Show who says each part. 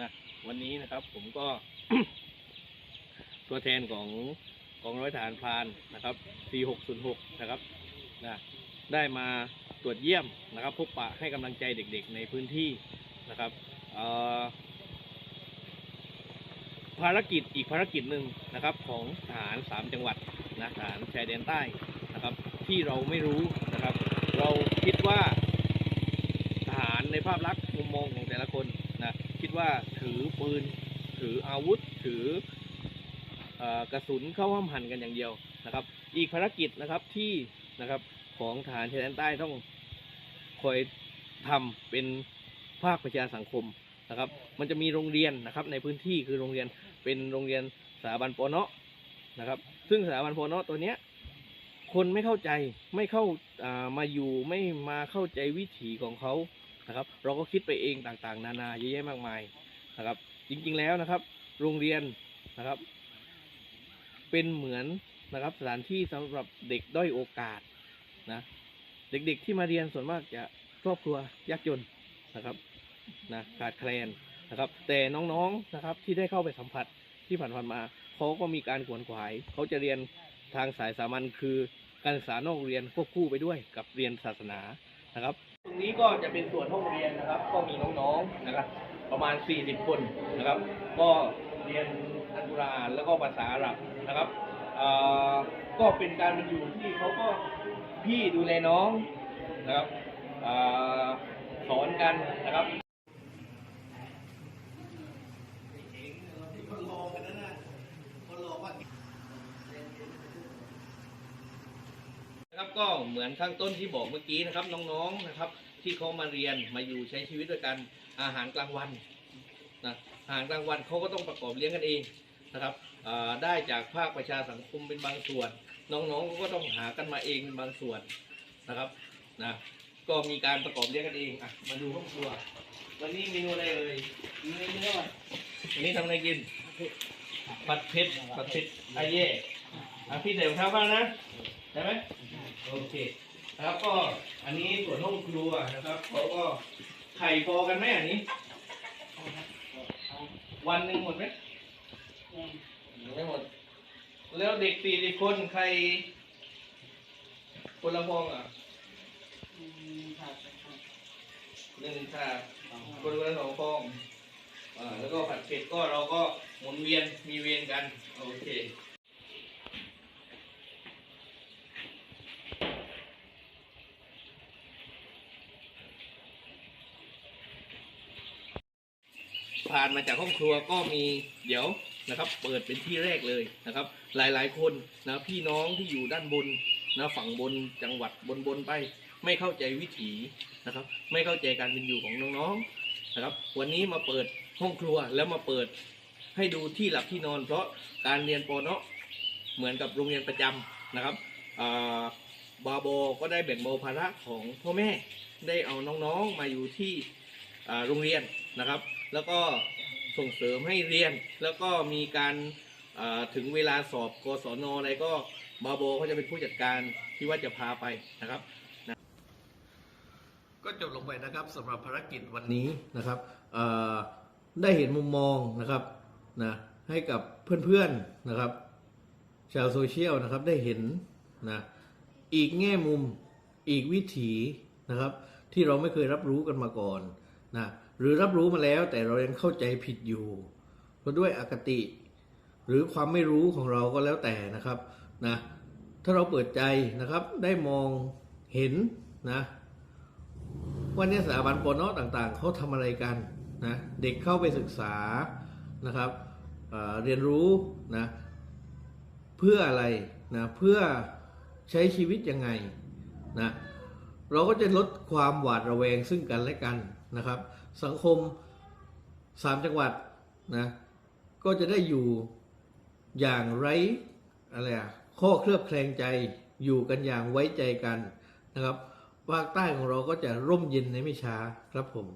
Speaker 1: นะวันนี้นะครับ ผมก็ ตัวแทนของกองร้อยทหารพรานนะครับ 4606 นะครับนะได้มาตรวจเยี่ยมนะครับ พบปะให้กำลังใจเด็กๆ ในพื้นที่นะครับภารกิจอีกภารกิจหนึ่งนะครับของทหารสามจังหวัดนะทหารชายแดนใต้นะครับ ที่เราไม่รู้นะครับ เราคิดว่าทหารในภาพลักษณ์มุมมองของแต่ละคน ว่าถือปืน ถืออาวุธ ถืออกระสุนเข้าห้ามหันกันอย่างเดียวนะครับ อีกภารกิจนะครับที่นะครับของทหารชายแดนใต้ต้องคอยทำเป็นภาคประชาสังคมนะครับ มันจะมีโรงเรียนนะครับในพื้นที่คือโรงเรียนเป็นโรงเรียนสถาบันปเนะนะครับ ซึ่งสถาบันปเนะตัวเนี้ยคนไม่เข้าใจไม่เข้าามาอยู่ไม่มาเข้าใจวิถีของเขา นะครับ เราก็คิดไปเองต่างๆ นานาเยอะแยะมากมายนะครับ จริงๆแล้วนะครับ โรงเรียนนะครับ เป็นเหมือนนะครับ สถานที่สำหรับเด็กด้อยโอกาสนะเด็กๆที่มาเรียนส่วนมากจะครอบครัวยากจนนะครับนะขาดแคลนนะครับ แต่น้องๆนะครับที่ได้เข้าไปสัมผัสที่ผ่านๆมาเขาก็มีการขวนขวายเขาจะเรียนทางสายสามัญคือการศึกษานอกเรียนควบคู่ไปด้วยกับเรียนศาสนานะครับ ตรงนี้ก็จะเป็นส่วนห้องเรียนนะครับ ก็มีน้องๆนะครับ ประมาณ 40 คนนะครับ ก็เรียนอัลกุรอานแล้วก็ภาษาอาหรับนะครับอ่าก็เป็นการมันอยู่ที่เขาก็พี่ดูแลน้องนะครับอ่าสอนกันนะครับ นะครับก็เหมือนข้างต้นที่บอกเมื่อกี้นะครับน้องๆนะครับ ที่เขามาเรียนมาอยู่ใช้ชีวิตด้วยกันอาหารกลางวันนะอาหารกลางวันเขาก็ต้องประกอบเลี้ยงกันเองนะครับอ่าได้จากภาคประชาสังคมเป็นบางส่วน น้องๆก็ต้องหากันมาเองเป็นบางส่วนนะครับนะก็มีการประกอบเลี้ยงกันเองอะมาดูห้องครัว วันนี้เมนูอะไรเอ่ยมีเมนูอะไรวันนี้ทำอะไรกินผัดเผ็ดผัดเผ็ดอาเย่อะพี่เดี๋ยวข้าวบ้างนะได้ไหม โอเคนะครับก็อันนี้ส่วนห้องครัวนะครับเขาก็ไข่พอกันไหมอันนี้ วันหนึ่งหมดไหมไม่หมด แล้วเด็กสี่สิบคนใครคนละฟองอะหนึ่งถาดคนละสองฟองอ่าแล้วก็ผัดเผ็ดก็เราก็หมุนเวียนมีเวียนกัน โอเค ผ่านมาจากห้องครัวก็มีเดี๋ยวนะครับ เปิดเป็นที่แรกเลยนะครับ หลายๆคนนะพี่น้องที่อยู่ด้านบนนะฝั่งบนจังหวัดบนๆไป ไม่เข้าใจวิถีนะครับ ไม่เข้าใจการเป็นอยู่ของน้องๆนะครับ วันนี้มาเปิดห้องครัวแล้วมาเปิดให้ดูที่หลับที่นอน เพราะการเรียนปเนาะเหมือนกับโรงเรียนประจำนะครับบาโบก็ได้แบ่งเบาภาระของพ่อแม่ได้เอาน้องๆมาอยู่ที่โรงเรียนนะครับ แล้วก็ส่งเสริมให้เรียน แล้วก็มีการถึงเวลาสอบกศนอะไรก็บาโบเขาจะเป็นผู้จัดการที่ว่าจะพาไปนะครับนะก็จบลงไปนะครับสำหรับภารกิจวันนี้นะครับได้เห็นมุมมองนะครับนะให้กับเพื่อนๆนะครับ ชาวโซเชียลนะครับได้เห็นนะอีกแง่มุมอีกวิถีนะครับ ที่เราไม่เคยรับรู้กันมาก่อนนะ หรือรับรู้มาแล้วแต่เรายังเข้าใจผิดอยู่เพราะด้วยอคติ หรือความไม่รู้ของเราก็แล้วแต่นะครับนะถ้าเราเปิดใจนะครับได้มองเห็นนะว่าเนี่ยสถาบันปนอต่างๆเขาทำอะไรกันนะเด็กเข้าไปศึกษานะครับเเรียนรู้นะเพื่ออะไรนะเพื่อใช้ชีวิตยังไงนะเราก็จะลดความหวาดระแวงซึ่งกันและกัน นะครับ สังคมสามจังหวัดนะก็จะได้อยู่อย่างไร้อะไรอะข้อเคลือบแคลงใจอยู่กันอย่างไว้ใจกันนะครับภาคใต้ของเราก็จะร่มเย็นในไม่ช้าครับผม